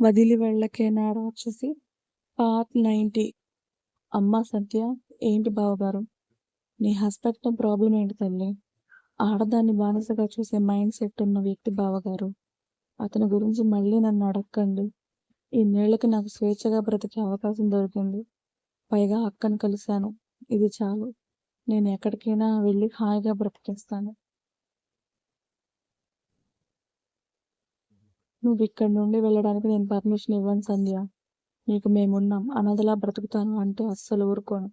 వదిలి వెళ్ళకేనా వచ్చేసి part ninety అమ్మ సత్య ఏంటి బావగారు? నీ హస్బెండ్ ప్రాబ్లం ఏంటి తల్లి? ఆడదాన్ని బానిసగా చూసే మైండ్ సెట్ ఉన్న వ్యక్తి బావగారు. అతని గురించి మళ్ళీ నన్ను అడగండి ఇన్నేళ్ళకి నాకు స్వేచ్ఛగా బ్రతికే అవకాశం దొరికింది. పైగా అక్కను కలిశాను. ఇది చాలు. నేను ఎక్కడికైనా వెళ్ళి హాయిగా బ్రతికేస్తాను. నువ్వు ఇక్కడి నుండి వెళ్ళడానికి నేను పర్మిషన్ ఇవ్వను సంధ్య. నీకు మేమున్నాం. అనాథలా బ్రతుకుతాను అంటే అస్సలు ఊరుకోను.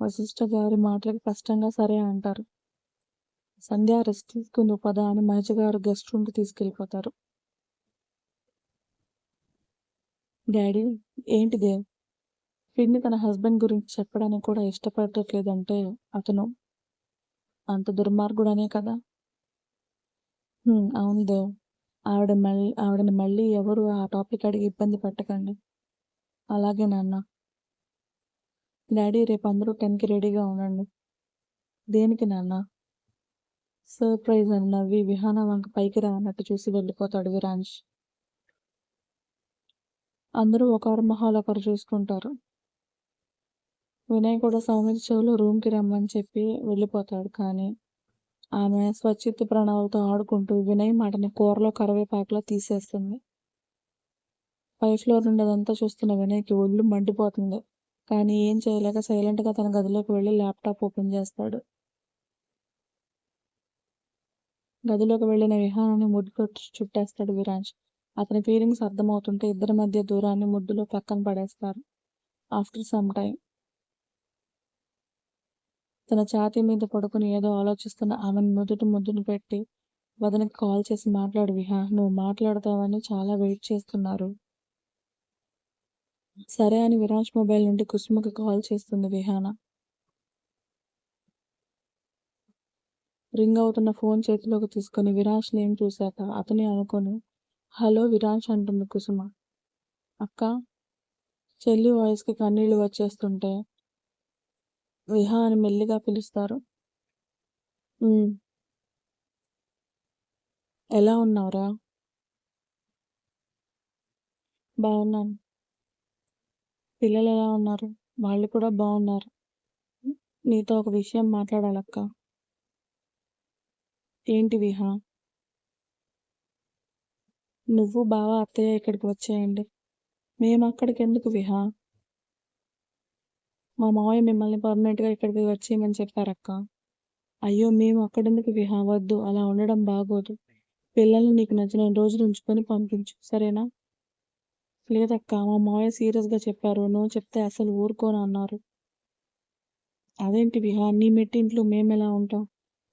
వశిష్ఠ గారి మాటలకు కష్టంగా సరే అంటారు. సంధ్య రెస్ట్ తీసుకుంది పద అని మహేష్ గారు గెస్ట్ రూమ్కి తీసుకెళ్ళిపోతారు. డాడీ ఏంటి దేవ్? పిన్ని తన హస్బెండ్ గురించి చెప్పడానికి కూడా ఇష్టపడట్లేదంటే అతను అంత దుర్మార్గుడనే కదా? అవును దేవ్. ఆవిడ మళ్ళీ ఆవిడని మళ్ళీ ఎవరు ఆ టాపిక్ అడిగి ఇబ్బంది పెట్టకండి. అలాగే నాన్న. డాడీ రేపు అందరూ టెన్కి రెడీగా ఉండండి. దేనికి నాన్న? సర్ప్రైజ్ అని నవ్వి విహాన వంక పైకి రా అన్నట్టు చూసి వెళ్ళిపోతాడు విరాంష్. అందరూ ఒకరి మొహాలు ఒకరు చూసుకుంటారు. వినయ్ కూడా సౌమ్య చెవులు రూమ్కి రమ్మని చెప్పి వెళ్ళిపోతాడు కానీ ఆమె స్వచ్ఛిత్త ప్రణాళికతో ఆడుకుంటూ వినయ్ మాటని కూరలో కరివేపాకులో తీసేస్తుంది. పై ఫ్లోర్ నుండి అదంతా చూస్తున్న వినయ్కి ఒళ్ళు మండిపోతుంది. కానీ ఏం చేయలేక సైలెంట్గా తన గదిలోకి వెళ్ళి ల్యాప్టాప్ ఓపెన్ చేస్తాడు. గదిలోకి వెళ్ళిన విహానాన్ని ముద్దు చుట్టేస్తాడు విరాంజ్ అతని ఫీలింగ్స్ అర్థమవుతుంటే ఇద్దరి మధ్య దూరాన్ని ముద్దులో పక్కన పడేస్తారు. ఆఫ్టర్ సమ్ టైం తన ఛాతీ మీద పడుకుని ఏదో ఆలోచిస్తున్న ఆమెను నుదుటి ముద్దును పెట్టి వదనకి కాల్ చేసి మాట్లాడు విహా నువ్వు మాట్లాడతావని చాలా వెయిట్ చేస్తున్నారు. సరే అని విరాజ్ మొబైల్ నుండి కుసుమకి కాల్ చేస్తుంది విహాన. రింగ్ అవుతున్న ఫోన్ చేతిలోకి తీసుకొని విరాజ్ నేమ్ చూశాక అతని అనుకొని హలో విరాజ్ అంటుంది కుసుమ. అక్క చెల్లి వాయిస్కి కన్నీళ్ళు వచ్చేస్తుంటే విహా అని మెల్లిగా పిలుస్తారు. "ఉమ్. ఎలా ఉన్నావురా? బాగున్నాను. పిల్లలు ఎలా ఉన్నారు? వాళ్ళు కూడా బాగున్నారు. నీతో ఒక విషయం మాట్లాడాలక్క. ఏంటి విహా? నువ్వు బావ అత్తయ్య ఇక్కడికి వచ్చేయండి. మేము అక్కడికి ఎందుకు విహా? మా మావయ్య మిమ్మల్ని పర్మనెంట్గా ఇక్కడికి వచ్చేయమని చెప్పారక్క. అయ్యో మేము అక్కడెందుకు విహా? వద్దు అలా ఉండడం బాగోదు. పిల్లల్ని నీకు నచ్చిన రోజులు ఉంచుకొని పంపించు సరేనా? లేదక్క మా మావయ్య సీరియస్గా చెప్పారు. నువ్వు చెప్తే అసలు ఊరుకోను అన్నారు. అదేంటి విహా? నీ మెట్టింట్లో మేము ఎలా ఉంటాం?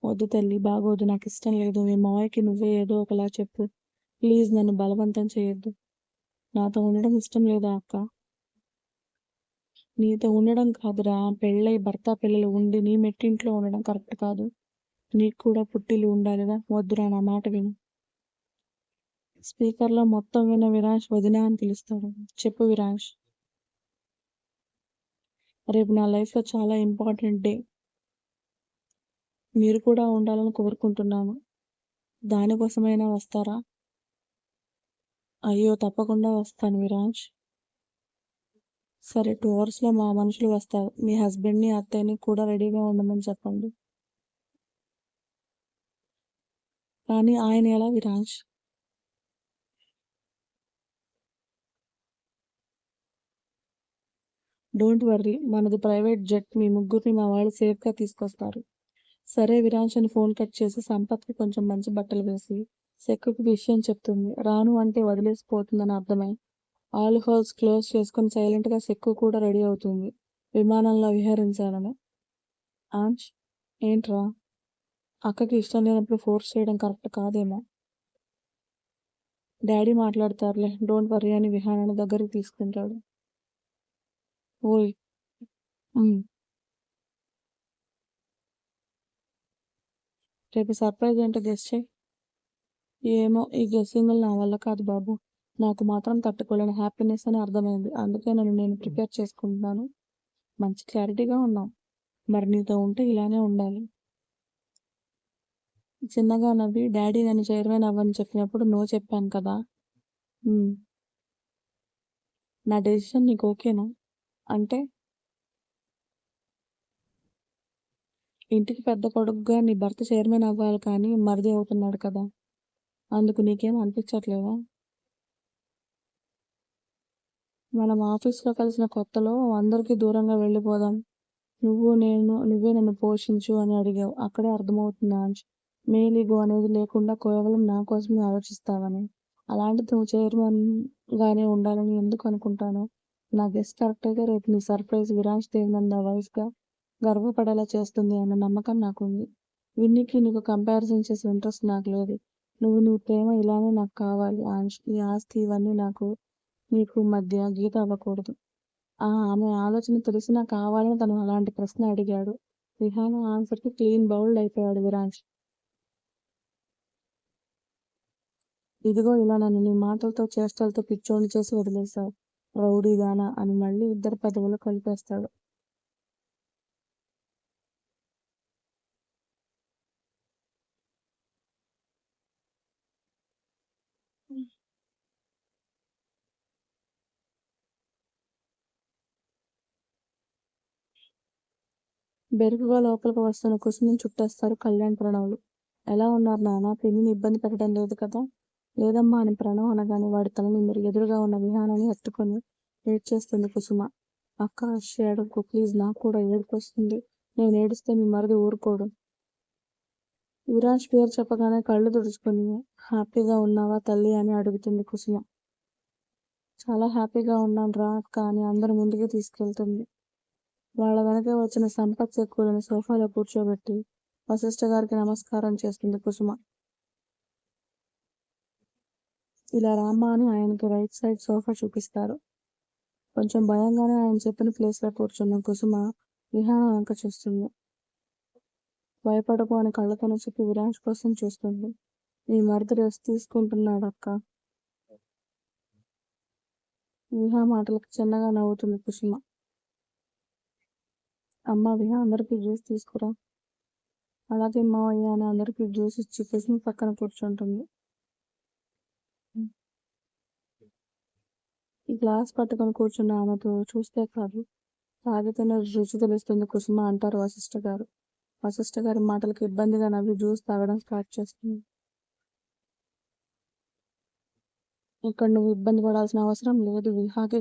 వద్దు తల్లి బాగోదు నాకు ఇష్టం లేదు. మీ మావయ్యకి నువ్వే ఏదో ఒకలా చెప్పు. ప్లీజ్ నన్ను బలవంతం చేయొద్దు. నాతో ఉండడం ఇష్టం లేదా అక్క? నీతో ఉండడం కాదురా. పెళ్ళై భర్త పిల్లలు ఉండి నీ మెట్టింట్లో ఉండడం కరెక్ట్ కాదు. నీకు కూడా పుట్టిల్లు ఉండాలిగా వద్దురా నా మాట విను. స్పీకర్లో మొత్తం విన్న విరాజ్ వదిన అని పిలుస్తాడు. చెప్పు విరాష్ రేపు నా లైఫ్లో చాలా ఇంపార్టెంట్ డే. మీరు కూడా ఉండాలని కోరుకుంటున్నాను. దానికోసమైనా వస్తారా? అయ్యో తప్పకుండా వస్తాను విరాజ్. సరే టూ అవర్స్లో మా మనుషులు వస్తారు. మీ హస్బెండ్ని అత్తయ్యని కూడా రెడీగా ఉండమని చెప్పండి. కానీ ఆయన ఎలా విరాజ్? డోంట్ వర్రీ మనది ప్రైవేట్ జెట్. మీ ముగ్గురిని మా వాళ్ళు సేఫ్గా తీసుకొస్తారు. సరే విరాజ్ అని ఫోన్ కట్ చేసి సంపత్కి కొంచెం మంచి బట్టలు వేసి సెక్కుకి విషయం చెప్తుంది. రాను అంటే వదిలేసిపోతుందని అర్థమై ఆల్ హోల్స్ క్లోజ్ చేసుకుని సైలెంట్గా సెక్కు కూడా రెడీ అవుతుంది. విమానంలో విహరించానని ఆంచ్ ఏంట్రా? అక్కకి ఇష్టం లేనప్పుడు ఫోర్స్ చేయడం కరెక్ట్ కాదేమో. డాడీ మాట్లాడతారులే డోంట్ వరీ అని విహానాన్ని దగ్గరికి తీసుకుంటాడు ఓయ్ రేపు సర్ప్రైజ్ ఏంటో గెస్ట్ చేయి. ఏమో ఈ గెస్సింగ్లు నా వల్ల కాదు బాబు. నాకు మాత్రం తట్టుకోలేని హ్యాపీనెస్ అని అర్థమైంది. అందుకే నన్ను నేను ప్రిపేర్ చేసుకుంటున్నాను. మంచి క్లారిటీగా ఉన్నాం మరి నీతో ఉంటే ఇలానే ఉండాలి. చిన్నగా నవ్వి డాడీ నన్ను చైర్మన్ అవ్వని చెప్పినప్పుడు నో చెప్పాను కదా. నా డెసిషన్ నీకు ఓకేనా అంటే ఇంటికి పెద్ద కొడుకుగా నీ భర్త చైర్మన్ అవ్వాలి కానీ మరిది అవుతున్నాడు కదా. అందుకు నీకేం అనిపించట్లేదా? మనం ఆఫీస్లో కలిసిన కొత్తలో అందరికీ దూరంగా వెళ్ళిపోదాం. నువ్వు నేను నువ్వే నన్ను పోషించు అని అడిగావు. అక్కడే అర్థమవుతుంది ఆంచ్ మేలీగో అనేది లేకుండా కేవలం నా కోసమే ఆలోచిస్తావని. అలాంటిది నువ్వు చైర్మన్ గానే ఉండాలని ఎందుకు అనుకుంటాను? నా గెస్ట్ కరెక్ట్గా రేపు నీ సర్ప్రైజ్ విరాజ్ దేవనంద వైఫ్ గర్వపడేలా చేస్తుంది అన్న నమ్మకం నాకుంది. విన్నీకి నీకు కంపారిజన్ చేసే ఇంట్రెస్ట్ నాకు లేదు. నువ్వు నీ ప్రేమ ఇలానే నాకు కావాలి ఆంచ్ ఈ ఆస్తి ఇవన్నీ నాకు నీకు మధ్య గీత అవ్వకూడదు. ఆ ఆమె ఆలోచన తెలిసినా కావాలని తను అలాంటి ప్రశ్న అడిగాడు. రిహాన్ ఆన్సర్కి క్లీన్ బౌల్డ్ అయిపోయాడు విరాజ్. ఇదిగో ఇలా నన్ను నీ మాటలతో చేష్టలతో పిచ్చోని చేసి వదిలేశావు. రౌడీగానా అని మళ్ళీ ఇద్దరు పెదవులు కలిపేస్తాడు. బెరుకుగా లోపలికి వస్తున్న కుసుమిని చుట్టేస్తారు కళ్యాణ్ ప్రణవ్లు. ఎలా ఉన్నారు నాన్న? పిన్నిని ఇబ్బంది పెట్టడం లేదు కదా? లేదమ్మా అని ప్రణవ్ అనగానే వాడి తలని మీరు ఎదురుగా ఉన్న విహానాన్ని ఎత్తుకొని ఏడ్చేస్తుంది కుసుమ. అక్క ఏడవకు ప్లీజ్ నాకు కూడా ఏడుకొస్తుంది నేను ఏడిస్తే మీ మరిది ఊరుకోడు. విరాజ్ పేరు చెప్పగానే కళ్ళు తుడుచుకొని హ్యాపీగా ఉన్నావా తల్లి? అని అడుగుతుంది కుసుమ. చాలా హ్యాపీగా ఉన్నాను రా అక్క అని అందరి ముందుకు తీసుకెళ్తుంది. వాళ్ళ వెనక వచ్చిన సంపత్ చెక్కులను సోఫాలో కూర్చోబెట్టి వశిష్ఠ గారికి నమస్కారం చేస్తుంది కుసుమ. ఇలా రామ్మ అని ఆయనకి రైట్ సైడ్ సోఫా చూపిస్తారు. కొంచెం భయంగానే ఆయన చెప్పిన ప్లేస్లో కూర్చున్న కుసుమ విహానం వెనక చూస్తుంది. భయపడకు అని కళ్ళతోనే చెప్పి విరాజ్ కోసం చూస్తుంది. నీ మరిది రెస్ట్ తీసుకుంటున్నాడు అక్క. విహా మాటలకు చిన్నగా నవ్వుతుంది కుసుమ. అమ్మ విహా అందరికి జ్యూస్ తీసుకురా. అలాగే మావయ్య అని అందరికి జ్యూస్ ఇచ్చి కుసుమ పక్కన కూర్చుంటుంది. ఈ గ్లాస్ పట్టుకొని కూర్చున్న ఆమెతో చూస్తే కాదు తాగితేనే రుచి తెలుస్తుంది కుసుమ అంటారు వశిష్ఠ గారు. వశిష్ఠ గారి మాటలకు ఇబ్బందిగా నవ్వి జ్యూస్ తాగడం స్టార్ట్ చేస్తుంది. ఇక్కడ నువ్వు ఇబ్బంది పడాల్సిన అవసరం లేదు విహాకి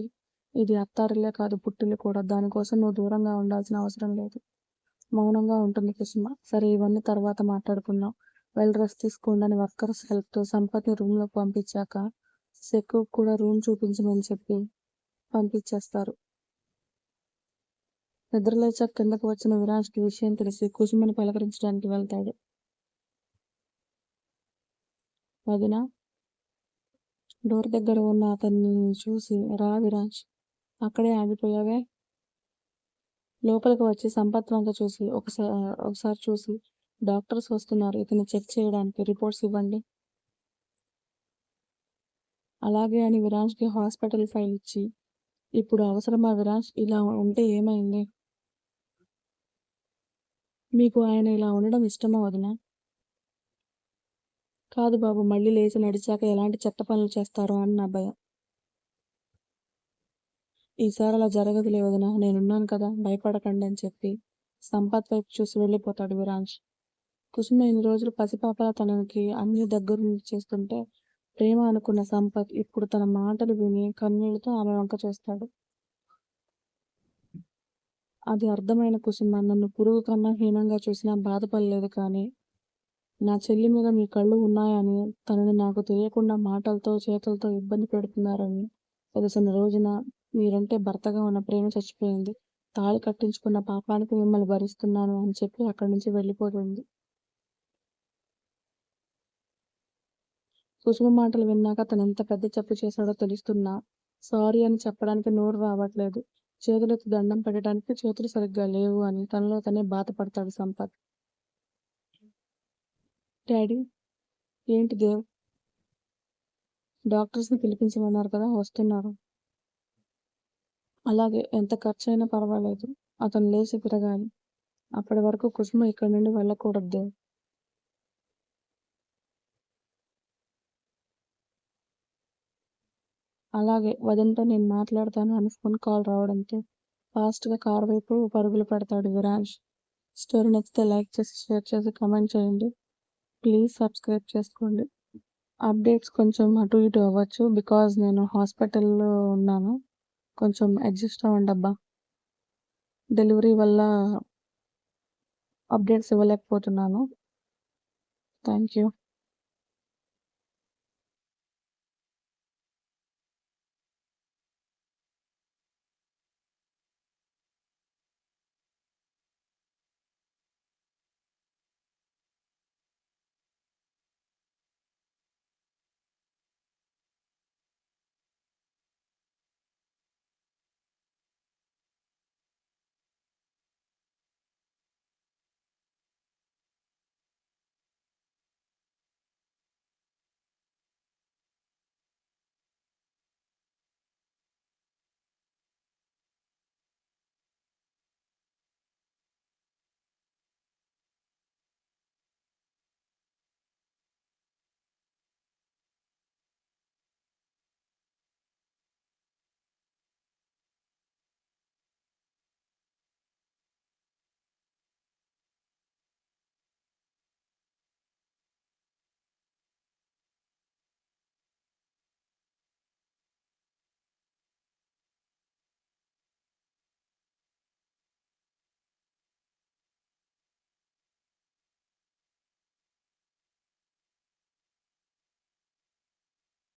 ఇది అత్తారులే కాదు పుట్టిల్లు కూడా. దానికోసం నువ్వు దూరంగా ఉండాల్సిన అవసరం లేదు. మౌనంగా ఉంటుంది కుసుమ. సరే ఇవన్నీ తర్వాత మాట్లాడుకుందాం. వెల్ రెస్ట్ తీసుకోండి వర్కర్స్ హెల్ప్తో సంపత్ని రూమ్లోకి పంపించాక సెక్కు కూడా రూమ్ చూపించమని చెప్పి పంపించేస్తారు. నిద్రలేచాక కిందకు వచ్చిన విరాజ్కి విషయం తెలిసి కుసుమని పలకరించడానికి వెళ్తాడు. వదిన డోర్ దగ్గర ఉన్న అతన్ని చూసి రా విరాజ్. అక్కడే ఆగిపోయావే? లోపలికి వచ్చి సంపత్ వంక చూసి ఒకసారి ఒకసారి చూసి డాక్టర్స్ వస్తున్నారు. ఇతను చెక్ చేయడానికి రిపోర్ట్స్ ఇవ్వండి. అలాగే అని విరాజ్కి హాస్పిటల్ ఫైల్ ఇచ్చి ఇప్పుడు అవసరమా విరాజ్? ఇలా ఉంటే ఏమైంది? మీకు ఆయన ఇలా ఉండడం ఇష్టమా వదిన? కాదు బాబు మళ్ళీ లేచి నడిచాక ఎలాంటి చెత్త పనులు చేస్తారో అని నా భయం. ఈసారి అలా జరగదులే వదిన నేనున్నాను కదా భయపడకండి అని చెప్పి సంపత్ వైపు చూసి వెళ్ళిపోతాడు విరాజ్. కుసుమ ఇన్ని రోజులు పసిపాపల తనకి అన్ని దగ్గరుండి చేస్తుంటే ప్రేమ అనుకున్న సంపత్ ఇప్పుడు తన మాటలు విని కన్నీళ్ళతో ఆమె వంక చేస్తాడు. అది అర్థమైన కుసుమ నన్ను పురుగు కన్నా హీనంగా చూసినా బాధపడలేదు కానీ నా చెల్లి మీద మీ కళ్ళు ఉన్నాయని తనని నాకు తెలియకుండా మాటలతో చేతులతో ఇబ్బంది పెడుతున్నారని తెలిసిన రోజున మీరంటే భర్తగా ఉన్న ప్రేమ చచ్చిపోయింది. తాళి కట్టించుకున్న పాపానికి మిమ్మల్ని భరిస్తున్నాను అని చెప్పి అక్కడి నుంచి వెళ్ళిపోతుంది. కుసుమ మాటలు విన్నాక తను ఎంత పెద్ద చెప్పు చేశాడో తెలుస్తున్నా. సారీ అని చెప్పడానికి నోరు రావట్లేదు. చేతులెత్తి దండం పెట్టడానికి చేతులు సరిగ్గా లేవు అని తనలో తనే బాధపడతాడు సంపత్. డాడీ ఏంటి దేవ్? డాక్టర్స్ని పిలిపించమన్నారు కదా వస్తున్నారు. అలాగే ఎంత ఖర్చు అయినా పర్వాలేదు. అతను లేచి తిరగాలి. అప్పటి వరకు కుసుమ ఇక్కడి నుండి వెళ్ళకూడదు. అలాగే వదంతో నేను మాట్లాడతాను అని ఫోన్ కాల్ రావడంతో ఫాస్ట్గా కార్ వైపు పరుగులు పెడతాడు విరాజ్. స్టోరీ నచ్చితే లైక్ చేసి షేర్ చేసి కమెంట్ చేయండి. ప్లీజ్ సబ్స్క్రైబ్ చేసుకోండి. అప్డేట్స్ కొంచెం అటు ఇటు అవ్వచ్చు. బికాజ్ నేను హాస్పిటల్లో ఉన్నాను. కొంచెం అడ్జస్ట్ అవ్వండి అబ్బా డెలివరీ వల్ల అప్డేట్స్ ఇవ్వలేకపోతున్నాను. Thank you